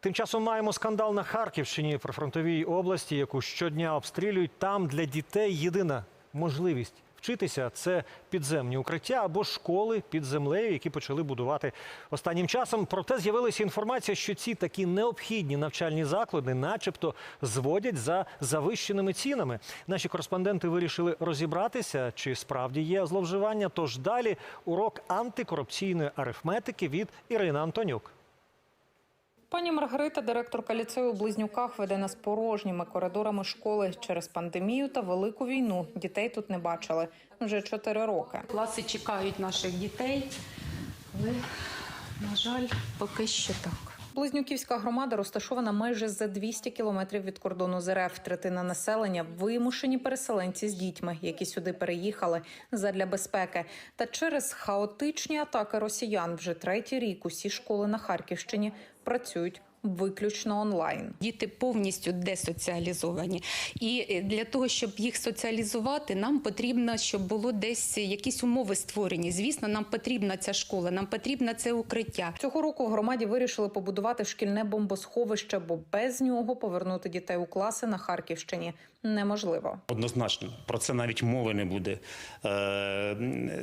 Тим часом маємо скандал на Харківщині прифронтовій області, яку щодня обстрілюють. Там для дітей єдина можливість вчитися це підземні укриття або школи під землею, які почали будувати останнім часом. Проте з'явилася інформація, що ці такі необхідні навчальні заклади, начебто, зводять за завищеними цінами. Наші кореспонденти вирішили розібратися, чи справді є зловживання. Тож далі урок антикорупційної арифметики від Ірини Антонюк. Пані Маргарита, директорка ліцею у Близнюках, веде нас порожніми коридорами школи через пандемію та велику війну. Дітей тут не бачили вже чотири роки. Класи чекають наших дітей, але, на жаль, поки що так. Близнюківська громада розташована майже за 200 кілометрів від кордону з РФ. Третина населення вимушені переселенці з дітьми, які сюди переїхали задля безпеки. Та через хаотичні атаки росіян вже третій рік усі школи на Харківщині працюють виключно онлайн. Діти повністю десоціалізовані. І е, для того, щоб їх соціалізувати, нам потрібно, щоб було десь якісь умови створені. Звісно, нам потрібна ця школа, нам потрібно це укриття. Цього року в громаді вирішили побудувати шкільне бомбосховище, бо без нього повернути дітей у класи на Харківщині неможливо. Однозначно, про це навіть мови не буде. Е,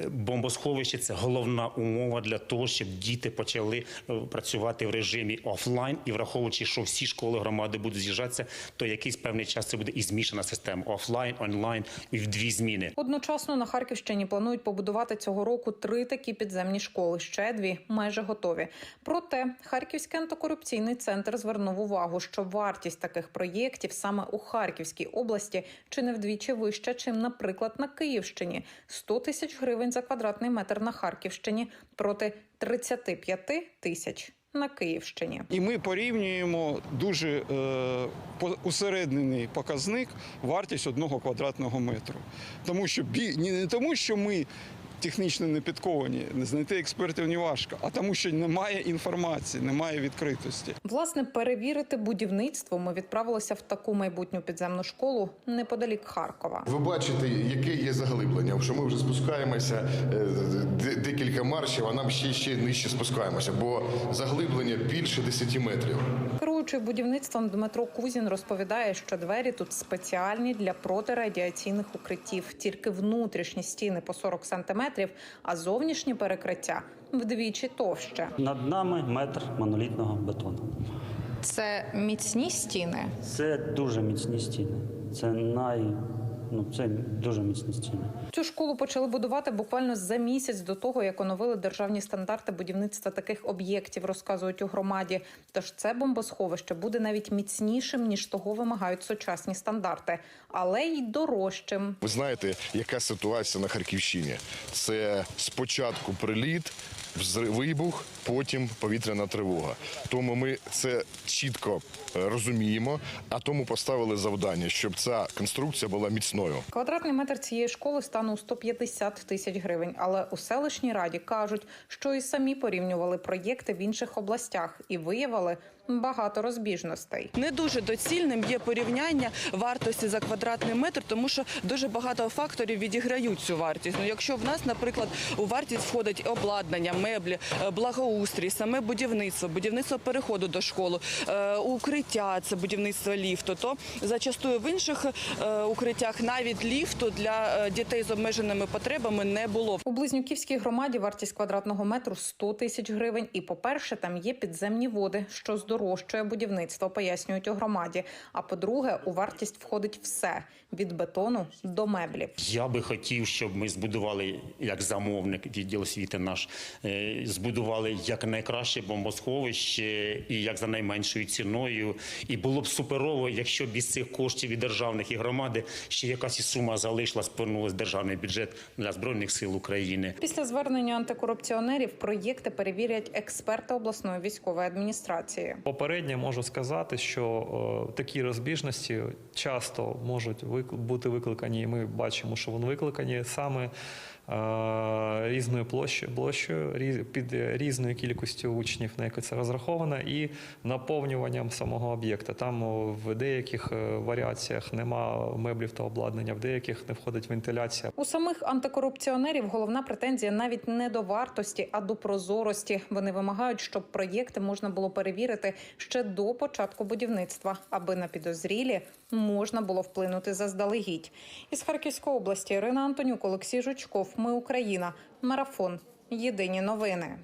Бомбосховище це головна умова для того, щоб діти почали е, працювати в режимі офлайн. І враховуючи, що всі школи громади будуть з'їжджатися, то якийсь певний час це буде і змішана система офлайн, онлайн і в дві зміни. Одночасно на Харківщині планують побудувати цього року три такі підземні школи. Ще дві майже готові. Проте Харківський антикорупційний центр звернув увагу, що вартість таких проєктів саме у Харківській області чи не вдвічі вища, чим, наприклад, на Київщині 100 тисяч гривень за квадратний метр на Харківщині проти 35 тисяч на Київщині. І ми порівнюємо дуже е, усереднений показник вартість одного квадратного метру. Тому що бі, не тому, що ми технічно не підковані, не знайти експертів не важко, а тому, що немає інформації, немає відкритості. Власне, перевірити будівництво ми відправилися в таку майбутню підземну школу неподалік Харкова. Ви бачите, яке є заглиблення, що ми вже спускаємося е, декілька маршів, а нам ще ще нижче спускаємося, бо заглиблення більше 10 метрів. Керуючий будівництвом Дмитро Кузін розповідає, що двері тут спеціальні для протирадіаційних укриттів. Тільки внутрішні стіни по 40 сантиметрів, а зовнішні перекриття вдвічі товще. Над нами метр монолітного бетону. Це міцні стіни. Це дуже міцні стіни. Це най ну це дуже міцні стіни. Цю школу почали будувати буквально за місяць до того, як оновили державні стандарти будівництва таких об'єктів, розказують у громаді. Тож це бомбосховище буде навіть міцнішим ніж того вимагають сучасні стандарти, але й дорожчим. Ви знаєте, яка ситуація на Харківщині? Це спочатку приліт, вибух, потім повітряна тривога. Тому ми це чітко е, розуміємо, а тому поставили завдання, щоб ця конструкція була міцною. Квадратний метр цієї школи стане у 150 тисяч гривень. Але у селищній раді кажуть, що і самі порівнювали проєкти в інших областях і виявили багато розбіжностей. Не дуже доцільним є порівняння вартості за квадратний метр, тому що дуже багато факторів відіграють цю вартість. Ну, якщо в нас, наприклад, у вартість входить обладнання, меблі, е, благоустрій, саме будівництво, будівництво переходу до школи, е, укриття, це будівництво ліфту, то зачастую в інших е, укриттях навіть ліфту для е, дітей з обмеженими потребами не було. У Близнюківській громаді вартість квадратного метру 100 тисяч гривень. І, по-перше, там є підземні води, що здорожчує будівництво, пояснюють у громаді. А по-друге, у вартість входить все від бетону до меблів. Я би хотів, щоб ми збудували як замовник відділ освіти наш, е, збудували як найкраще бомбосховище і як за найменшою ціною. І було б суперово, якщо б із цих коштів від державних і громади ще якась і сума залишилась, повернулась в державний бюджет для збройних сил України. Після звернення антикорупціонерів проєкти перевірять експерти обласної військової адміністрації. Попередньо можу сказати, що е, такі розбіжності часто можуть вик- бути викликані, і ми бачимо, що вони викликані саме різною площею, площею під різною кількістю учнів, на яку це розраховано, і наповнюванням самого об'єкта. Там в деяких е, варіаціях нема меблів та обладнання, в деяких не входить вентиляція. У самих антикорупціонерів головна претензія навіть не до вартості, а до прозорості. Вони вимагають, щоб проєкти можна було перевірити ще до початку будівництва, аби на підозрілі можна було вплинути заздалегідь. Із Харківської області Ірина Антонюк, Олексій Жучков. Ми Україна. Марафон. Єдині новини.